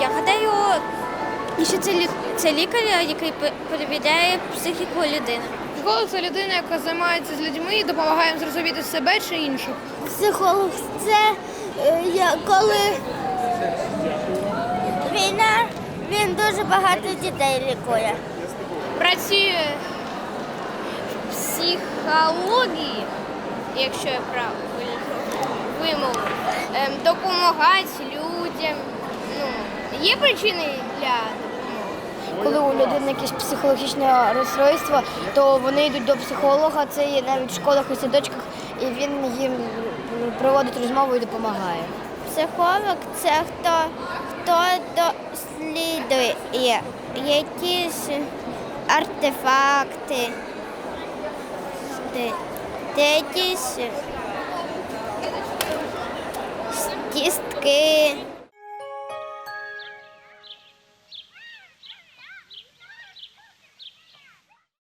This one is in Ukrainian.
я гадаю, що це, лі- це лікар, який пе- перевіряє психіку людини. Психолог це людина, яка займається з людьми і допомагає їм зрозуміти себе чи інших. Психолог це е, я- коли війна, він дуже багато дітей лікує. Працює в психології, якщо я правильно вимовив, ем, допомагати людям. Є причини для? Коли у людини якесь психологічне розстройство, то вони йдуть до психолога, це є навіть в школах і садочках, і він їм проводить розмову і допомагає. Психолог це хто, хто досліджує якісь артефакти, де- якісь кістки.